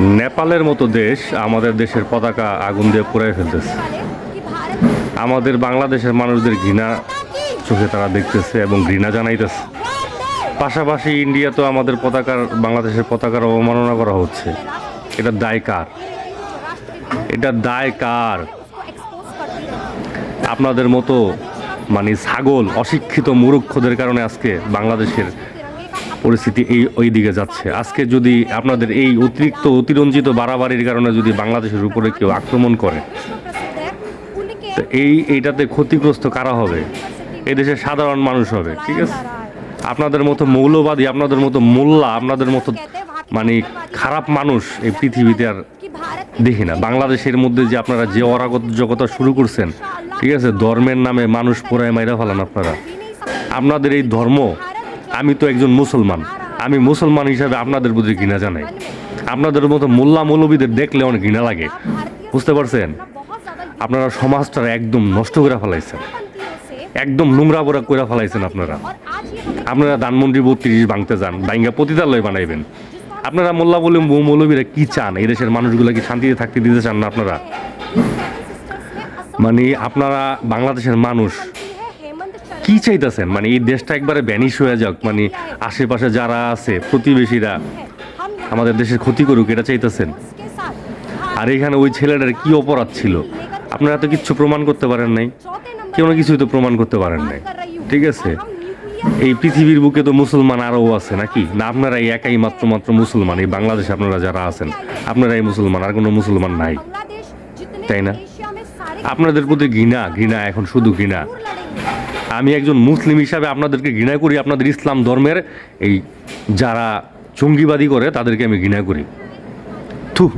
নেপালের মতো দেশ আমাদের দেশের পতাকা আগুন দিয়ে পুড়াই ফেলতেছে। আমাদের বাংলাদেশের মানুষদের ঘৃণা চোখে তারা দেখতেছে এবং ঘৃণা জানাইতেছে। পাশাপাশি ইন্ডিয়া তো আমাদের পতাকার, বাংলাদেশের পতাকার অবমাননা করা হচ্ছে। এটা দায় কার? এটা দায় কার? আপনাদের মতো মানে ছাগল, অশিক্ষিত মূর্খদের কারণে আজকে বাংলাদেশের পরিস্থিতি এই ওই দিকে যাচ্ছে। আজকে যদি আপনাদের এই অতিরিক্ত, অতিরঞ্জিত বাড়াবাড়ির কারণে যদি বাংলাদেশের উপরে কেউ আক্রমণ করে, তো এই, এইটাতে ক্ষতিগ্রস্ত কারা হবে? এই দেশের সাধারণ মানুষ হবে, ঠিক আছে? আপনাদের মতো মৌলবাদী, আপনাদের মতো মোল্লা, আপনাদের মতো মানে খারাপ মানুষ এই পৃথিবীতে আর দেখি না। বাংলাদেশের মধ্যে যে আপনারা যে অরাগত জগতা শুরু করছেন, ঠিক আছে? ধর্মের নামে মানুষ পোড়ায় মাইরা ফেলান আপনারা। আপনাদের এই ধর্ম আমি তো একজন মুসলমান। আমি মুসলমান হিসাবে আপনাদের প্রতি ঘৃণা জানাই। আপনাদের মতো মোল্লা মৌলবীদের দেখলে অনেক ঘৃণা লাগে। বুঝতে পারছেন? আপনারা সমাজটা একদম নষ্ট করে ফেলাইছেন। একদম নোংরা পোড়া করে ফেলাইছেন আপনারা। আপনারা ধানমন্ডি বত্রিশ ভাঙতে যান বাইঙ্গা পতিতালয় বানাইবেন। আপনারা মোল্লা বলে মৌলবীরা কি চান? এই দেশের মানুষগুলো কি শান্তিতে থাকতে দিতে চান না আপনারা? মানে আপনারা বাংলাদেশের মানুষ কি চাইতেছেন? মানে এই দেশটা একবারে ব্যানিশ হয়ে যাক মানে আশেপাশে যারা আছে, প্রতিবেশীরা, আমাদের দেশের ক্ষতি করুক, এটা চাইতেছেন? আর এখানে ওই ছেলেটার কি অপরাধ ছিল? আপনারা তো কিচ্ছু প্রমাণ করতে পারেন নাই। কেউ না কিছুই তো প্রমাণ করতে পারেন নাই। ঠিক আছে? এই পৃথিবীর বুকে তো মুসলমান আরও আছে নাকি? না আপনারা একাই মাত্র মাত্র মুসলমান। এই বাংলাদেশে আপনারা যারা আছেন, আপনারাই মুসলমান, আর কোনো মুসলমান নাই। তাই না? আপনাদের প্রতি ঘৃণা ঘৃণা এখন শুধু ঘৃণা। আমি একজন মুসলিম হিসাবে আপনাদেরকে ঘৃণা করি, আপনাদের ইসলাম ধর্মের এই যারা জঙ্গিবাদী করে, তাদেরকে আমি ঘৃণা করি। থু।